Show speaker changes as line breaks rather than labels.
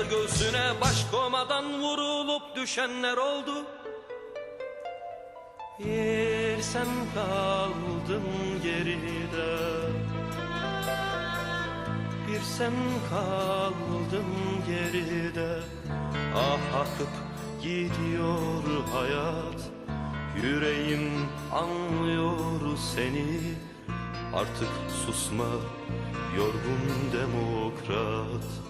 Yar göğsüne baş komadan vurulup düşenler oldu. Bir sen kaldın geride. Bir sen kaldın geride. Ah akıp gidiyor hayat. Yüreğim anlıyor seni. Artık susma yorgun demokrat